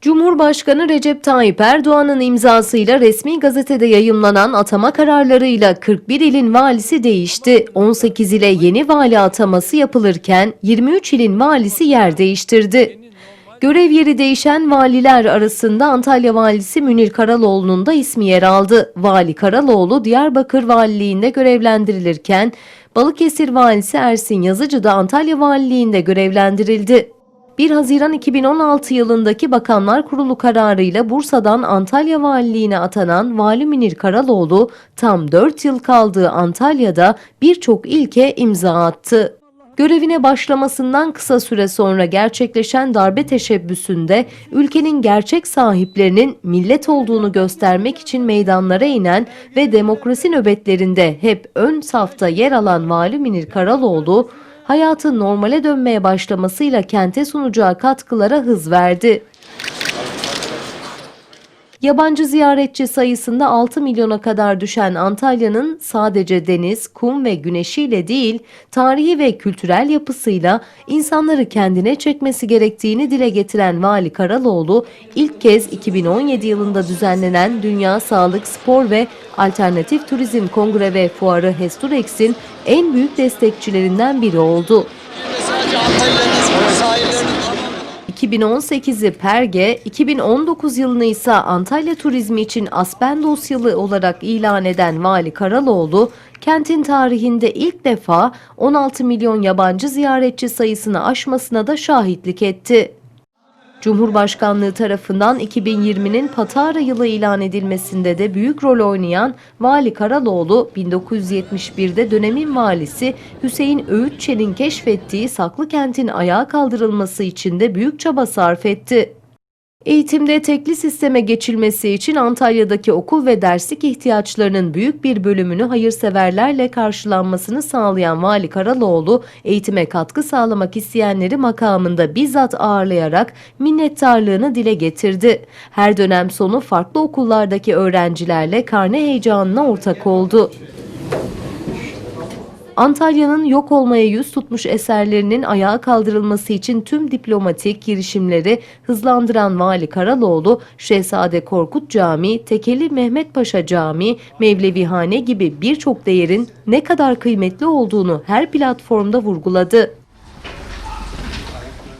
Cumhurbaşkanı Recep Tayyip Erdoğan'ın imzasıyla resmi gazetede yayımlanan atama kararlarıyla 41 ilin valisi değişti. 18 ile yeni vali ataması yapılırken 23 ilin valisi yer değiştirdi. Görev yeri değişen valiler arasında Antalya valisi Münir Karaloğlu'nun da ismi yer aldı. Vali Karaloğlu Diyarbakır valiliğinde görevlendirilirken Balıkesir valisi Ersin Yazıcı da Antalya valiliğinde görevlendirildi. 1 Haziran 2016 yılındaki Bakanlar Kurulu kararıyla Bursa'dan Antalya Valiliğine atanan Vali Münir Karaloğlu tam 4 yıl kaldığı Antalya'da birçok ilke imza attı. Görevine başlamasından kısa süre sonra gerçekleşen darbe teşebbüsünde ülkenin gerçek sahiplerinin millet olduğunu göstermek için meydanlara inen ve demokrasi nöbetlerinde hep ön safta yer alan Vali Münir Karaloğlu, hayatın normale dönmeye başlamasıyla kente sunacağı katkılara hız verdi. Yabancı ziyaretçi sayısında 6 milyona kadar düşen Antalya'nın sadece deniz, kum ve güneşiyle değil, tarihi ve kültürel yapısıyla insanları kendine çekmesi gerektiğini dile getiren Vali Karaloğlu, ilk kez 2017 yılında düzenlenen Dünya Sağlık, Spor ve Alternatif Turizm Kongre ve Fuarı Hesturex'in en büyük destekçilerinden biri oldu. Sadece Antalya'nın 2018'i Perge, 2019 yılını ise Antalya turizmi için Aspendos yılı olarak ilan eden Vali Karaloğlu, kentin tarihinde ilk defa 16 milyon yabancı ziyaretçi sayısını aşmasına da şahitlik etti. Cumhurbaşkanlığı tarafından 2020'nin Patara yılı ilan edilmesinde de büyük rol oynayan Vali Karaloğlu, 1971'de dönemin valisi Hüseyin Öğütçel'in keşfettiği saklı kentin ayağa kaldırılması için de büyük çaba sarf etti. Eğitimde tekli sisteme geçilmesi için Antalya'daki okul ve derslik ihtiyaçlarının büyük bir bölümünü hayırseverlerle karşılanmasını sağlayan Vali Karaloğlu, eğitime katkı sağlamak isteyenleri makamında bizzat ağırlayarak minnettarlığını dile getirdi. Her dönem sonu farklı okullardaki öğrencilerle karne heyecanına ortak oldu. Antalya'nın yok olmaya yüz tutmuş eserlerinin ayağa kaldırılması için tüm diplomatik girişimleri hızlandıran Vali Karaloğlu, Şehzade Korkut Camii, Tekeli Mehmet Paşa Camii, Mevlevihane gibi birçok değerin ne kadar kıymetli olduğunu her platformda vurguladı.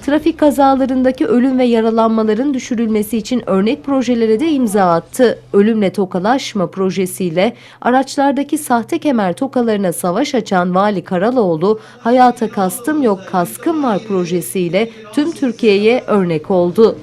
Trafik kazalarındaki ölüm ve yaralanmaların düşürülmesi için örnek projelere de imza attı. Ölümle tokalaşma projesiyle araçlardaki sahte kemer tokalarına savaş açan Vali Karaloğlu, hayata kastım yok kaskım var projesiyle tüm Türkiye'ye örnek oldu.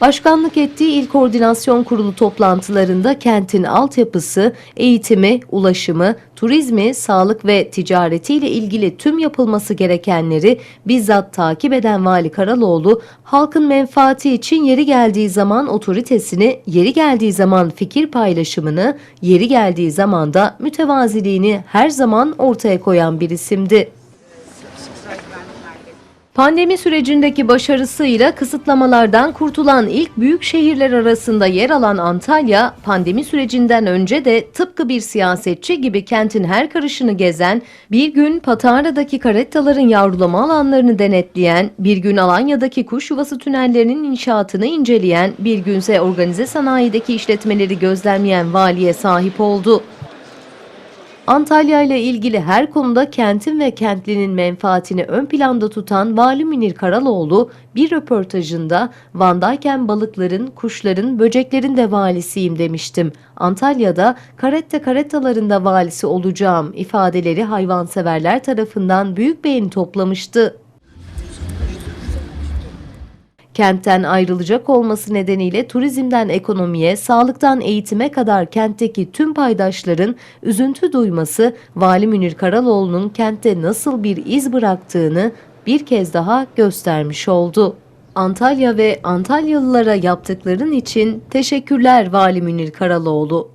Başkanlık ettiği İl Koordinasyon Kurulu toplantılarında kentin altyapısı, eğitimi, ulaşımı, turizmi, sağlık ve ticaretiyle ilgili tüm yapılması gerekenleri bizzat takip eden Vali Karaloğlu, halkın menfaati için yeri geldiği zaman otoritesini, yeri geldiği zaman fikir paylaşımını, yeri geldiği zaman da mütevaziliğini her zaman ortaya koyan bir isimdi. Pandemi sürecindeki başarısıyla kısıtlamalardan kurtulan ilk büyük şehirler arasında yer alan Antalya, pandemi sürecinden önce de tıpkı bir siyasetçi gibi kentin her karışını gezen, bir gün Patara'daki karettaların yavrulama alanlarını denetleyen, bir gün Alanya'daki kuş yuvası tünellerinin inşaatını inceleyen, bir günse organize sanayideki işletmeleri gözlemleyen valiye sahip oldu. Antalya ile ilgili her konuda kentin ve kentlinin menfaatini ön planda tutan Vali Münir Karaloğlu bir röportajında Van'dayken balıkların, kuşların, böceklerin de valisiyim demiştim. Antalya'da karette karettalarında valisi olacağım ifadeleri hayvanseverler tarafından büyük beğeni toplamıştı. Kentten ayrılacak olması nedeniyle turizmden ekonomiye, sağlıktan eğitime kadar kentteki tüm paydaşların üzüntü duyması Vali Münir Karaloğlu'nun kentte nasıl bir iz bıraktığını bir kez daha göstermiş oldu. Antalya ve Antalyalılara yaptıkların için teşekkürler Vali Münir Karaloğlu.